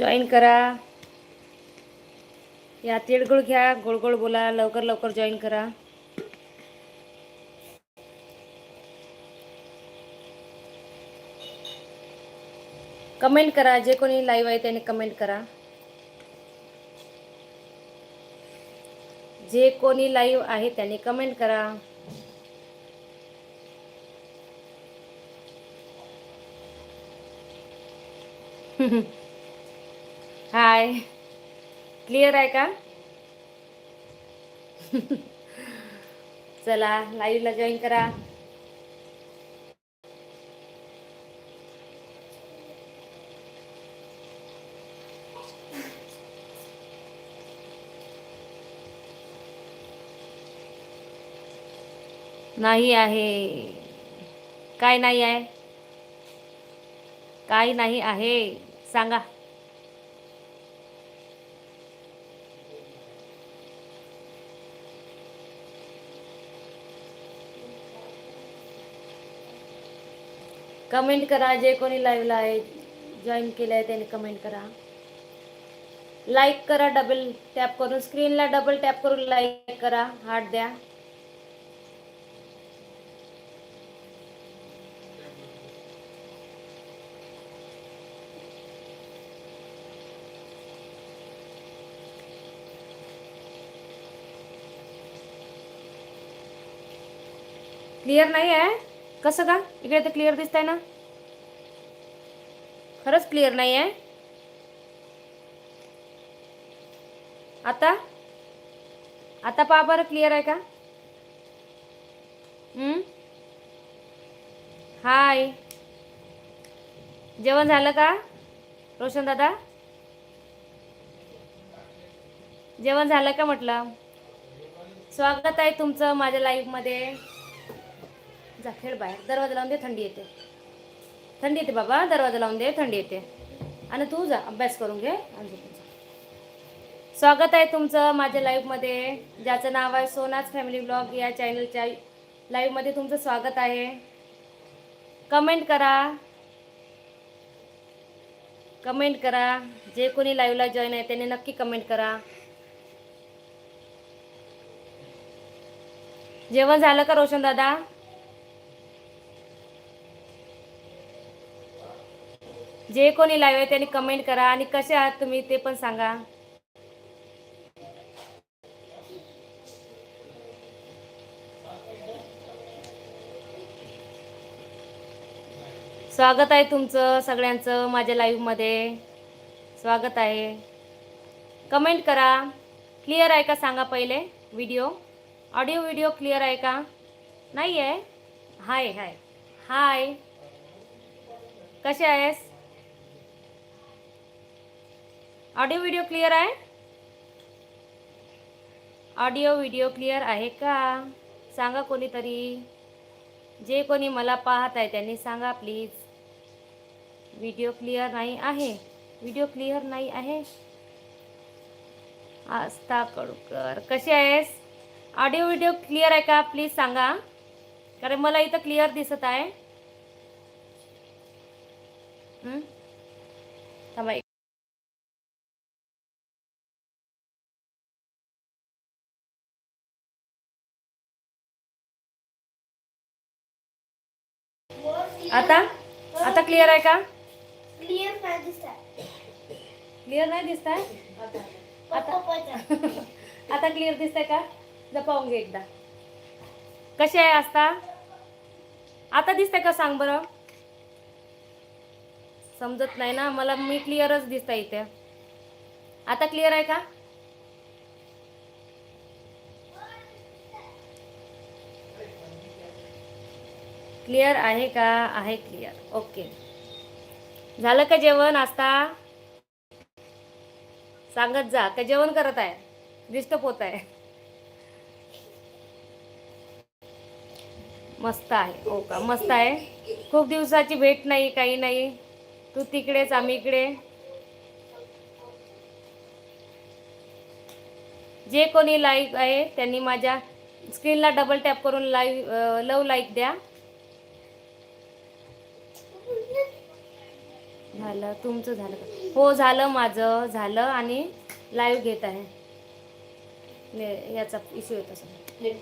Join करा. या तिळगुळ घ्या गोळगोळ बोला लवकर लवकर जॉईन करा. कमेंट करा जे कोणी लाईव्ह आहे त्याने कमेंट करा. जे कोणी लाईव्ह आहे त्याने कमेंट करा. हाय क्लिअर आहे का? चला लाईव्हला जॉईन करा. नाही आहे. काय नाही आहे? काय नाही आहे? सांगा. कमेंट करा, जे कोणी लाईव्हला आहे जॉईन केलं कमेंट करा. लाईक करा डबल टॅप करून स्क्रीनला डबल टॅप करून लाईक करा हार्ट द्या. क्लिअर नाही आहे? कसं का? इकडे तर क्लिअर दिसत आहे ना? खरंच क्लिअर नाही आहे आता? आता पहा बरं क्लिअर आहे का? हाय. जेवण झालं का रोशन दादा? जेवण झालं का म्हटलं? स्वागत आहे तुमचं माझ्या लाईफमध्ये जा खेळ बाहेर. दरवाजा लावून दे थंडी येते. थंडी येते बाबा दरवाजा लावून दे थंडी येते. आणि तू जा अभ्यास करून घे. आणि स्वागत आहे तुमचं माझ्या लाईव्हमध्ये ज्याचं नाव आहे सोनाज फॅमिली ब्लॉग या चॅनलच्या लाईव्हमध्ये तुमचं स्वागत आहे. कमेंट करा. कमेंट करा. जे कोणी लाईव्हला जॉईन आहे त्याने नक्की कमेंट करा. जेवण झालं का रोशन दादा? जे कोणी लाईव्ह आहे त्यांनी कमेंट करा आणि कसे आहात तुम्ही ते पण सांगा. स्वागत आहे तुमचं सगळ्यांचं माझ्या लाईव्हमध्ये स्वागत आहे. कमेंट करा. क्लिअर आहे का सांगा पहिले व्हिडिओ ऑडिओ व्हिडिओ क्लिअर आहे का? नाही आहे हाय हाय हाय कसे आहेस? ऑडिओ व्हिडिओ क्लिअर आहे? ऑडिओ व्हिडिओ क्लिअर आहे का? सांगा कोणीतरी. जे कोणी मला पाहत आहे त्यांनी सांगा प्लीज व्हिडिओ क्लिअर नाही आहे. व्हिडिओ क्लिअर नाही आहे. आस्था कडूकर कशी आहेस? ऑडिओ व्हिडिओ क्लिअर आहे का? प्लीज सांगा. कारण मला इथं क्लिअर दिसत आहे. थांबा आता? आता क्लिअर आहे का? क्लिअर नाही दिसत क्लिअर नाही दिसत आहे आता आता क्लिअर दिसतंय का? जपावून घे एकदा. कशी आहे आस्था? आता दिसतंय का सांग बरं? समजत नाही ना? मला मी क्लिअरच दिसतंय इथे. आता क्लिअर आहे का? क्लिअर आहे का? आहे क्लिअर. ओके. झालं का जेवण आस्था? सांगत जा. का जेवण करत आहे? डिस्टर्ब होत आहे. मस्त आहे. हो का? मस्त आहे. खूप दिवसाची भेट नाही काही नाही. तू तिकडेच आम्ही इकडे. जे कोणी लाईक आहे त्यांनी माझ्या स्क्रीनला डबल टॅप करून लाईव्ह लव लाईक द्या. झालं तुमचं झालं का? हो झालं माझं झालं आणि लाईव्ह घेत आहे. याचा इश्यू येत असेल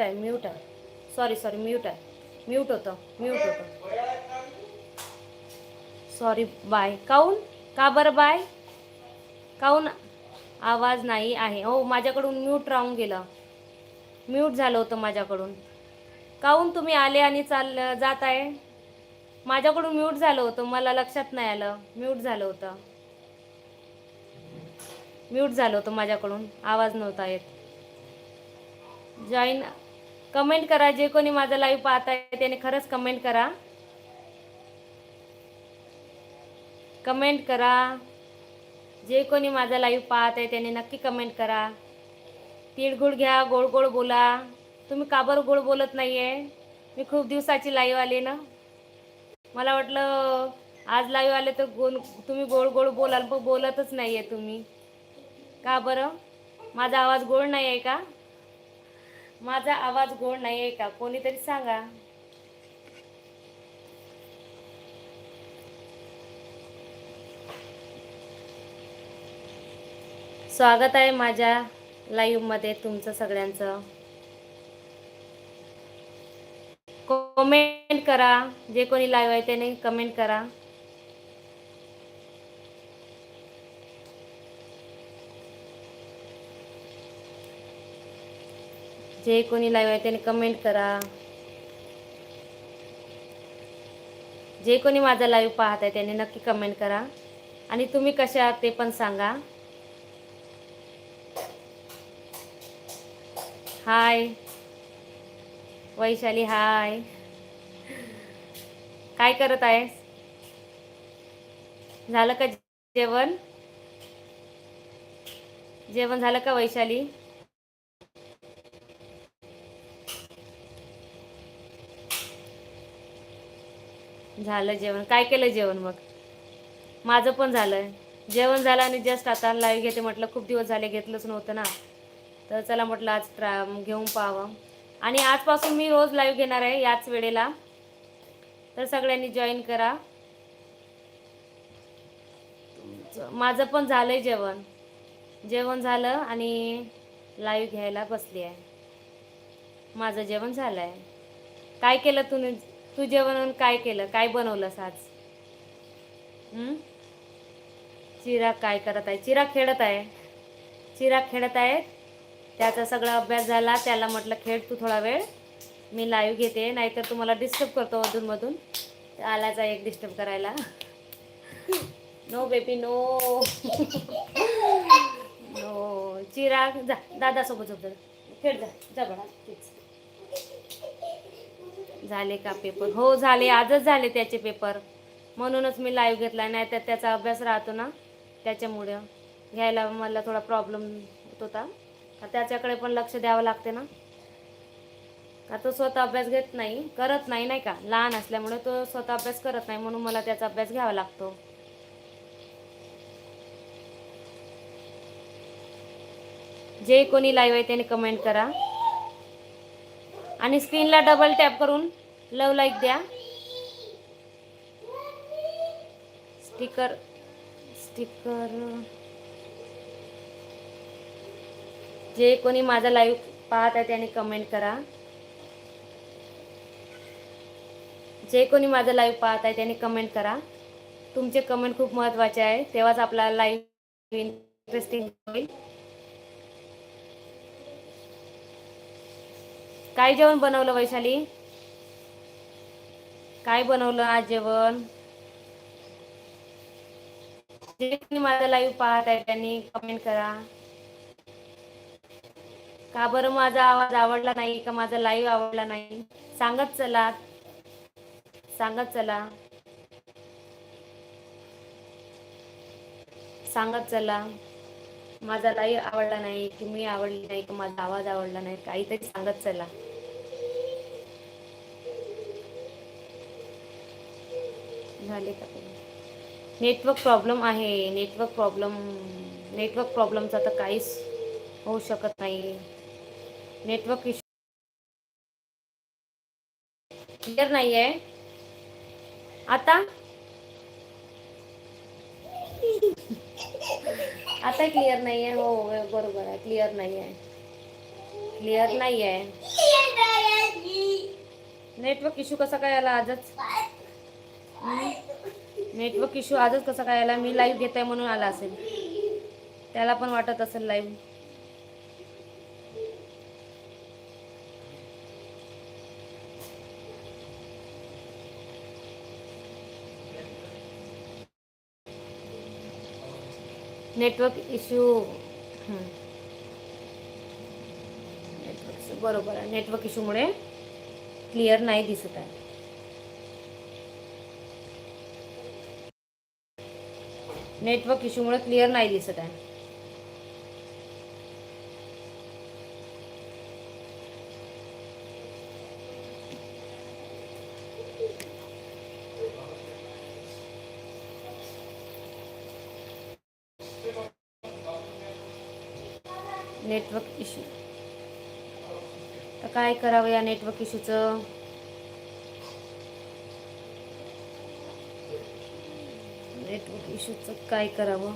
आहे म्यूट आहे. सॉरी सॉरी म्यूट आहे. म्यूट होतं म्यूट होतं. सॉरी बाय काऊन? का बरं बाय काऊन आवाज नाही आहे? हो माझ्याकडून म्यूट राहून गेलं. म्यूट झालं होतं माझ्याकडून. काऊन तुम्ही आले आणि चाल जात आहे? माझ्याकडून म्यूट झालं होतं मला लक्षात नाही आलं. म्यूट झालं होतं. म्यूट झालं होतं माझ्याकडून. आवाज नव्हता येत. जॉईन कमेंट करा. जे कोणी माझं लाईव्ह पाहत आहे त्याने खरंच कमेंट करा. कमेंट करा. जे कोणी माझा लाईव्ह पाहत आहे त्याने नक्की कमेंट करा. तिळगुळ घ्या गोड गोड बोला. तुम्ही का बरं गोड बोलत नाही आहे मी खूप दिवसाची लाईव्ह आली ना. मला वाटलं आज लाईव्ह आले तर गोल तुम्ही गोड गोड बोलाल पण बोलतच नाही आहे तुम्ही. का बरं? माझा आवाज गोड नाही आहे का? माझा आवाज गोड नाही आहे का? कोणीतरी सांगा. स्वागत आहे माझ्या लाईव्हमध्ये तुमचं सगळ्यांचं. कमेंट करा. जे कोणी लाईव्ह आहे त्याने कमेंट करा. जे कोणी लाईव्ह आहे त्याने कमेंट करा. जे कोणी माझा लाईव्ह पाहत आहे त्याने नक्की कमेंट करा. आणि तुम्ही कशा आहात ते पण सांगा. हाय वैशाली हाय काय करत आहेस? झालं का जेवण? जेवण झालं का वैशाली? झालं जेवण. काय केलं जेवण मग? माझं पण झालं जेवण झालं आणि जस्ट आता लाईव्ह घेते म्हटलं खूप दिवस झाले घेतलंच नव्हतं ना. तर चला म्हटलं आज ट्रा घेऊन पाहावं. आणि आजपासून मी रोज लाईव्ह घेणार आहे याच वेळेला. तर सगळ्यांनी जॉईन करा. माझं पण झालं आहे जेवण. जेवण झालं आणि लाईव्ह घ्यायला बसली आहे. माझं जेवण झालं आहे काय केलं तुम्ही तू जेवण काय केलं? काय बनवलंस आज? चिराग काय करत आहे? चिराग खेळत आहे. चिराग खेळत आहे. त्याचा सगळा अभ्यास झाला. त्याला म्हटलं खेळ तू थोडा वेळ. मी लाईव्ह घेते. नाहीतर तुम्हाला डिस्टर्ब करतो अधूनमधून आल्याचा एक डिस्टर्ब करायला. No baby no no Chirag जा. दादासोबत झोप जा खेळ जा. जा बघा झाले का पेपर हो झाले. आजच झाले त्याचे पेपर म्हणूनच मी लाईव्ह घेतला. नाही तर त्याचा अभ्यास राहतो ना त्याच्यामुळे. घ्यायला मला थोडा प्रॉब्लेम होत होता. त्याच्याकडे पण लक्ष द्यावं लागते ना. का तो स्वतः अभ्यास घेत नाही करत नाही नाही का? लहान असल्यामुळे तो स्वतः अभ्यास करत नाही. म्हणून मला त्याचा अभ्यास घ्यावा लागतो. जे कोणी लाईव्ह आहे त्याने कमेंट करा. आणि स्क्रीनला डबल टॅप करून लव लाईक द्या. स्टिकर स्टिकर जे कोणी माझा लाईव्ह पाहत आहे त्याने कमेंट करा. जे कोणी माझा लाईव्ह पाहत आहे त्याने कमेंट करा. तुमचे कमेंट खूप महत्त्वाचे आहे. तेव्हाच आपला लाईव्ह इंटरेस्टिंग होईल. काय जेवण बनवलं वैशाली? काय बनवलं आज जेवण? जे कोणी माझा लाईव्ह पाहत आहे त्यांनी कमेंट करा. का बरं माझा आवाज आवडला नाही का माझा लाईव्ह आवडला नाही? सांगत चला. सांगत चला. सांगत चला. माझा लाईव्ह आवडला नाही की मी आवडली नाही का माझा आवाज आवडला नाही काहीतरी सांगत चला. झाले का नेटवर्क प्रॉब्लेम आहे. नेटवर्क प्रॉब्लेम नेटवर्क प्रॉब्लेमचा तर काहीच होऊ शकत नाही. नेटवर्क इश्यू क्लिअर नाही आहे आता? आता क्लिअर नाही आहे हो बरोबर आहे. क्लिअर नाही आहे क्लिअर नाही आहे नेटवर्क इश्यू कसा काय आला आजच? नेटवर्क इश्यू आजच कसा काय आला? मी लाईव्ह घेत आहे म्हणून आला असेल. त्याला पण वाटत असेल लाईव्ह नेटवर्क इश्यू नेटवर्क बरोबर आहे. नेटवर्क इश्यूमुळे क्लिअर नाही दिसत आहे. नेटवर्क इश्यूमुळे क्लिअर नाही दिसत आहे. Network issue. तर काय करावं या नेटवर्क इश्यूचं? नेटवर्क इश्यूचं काय करावं?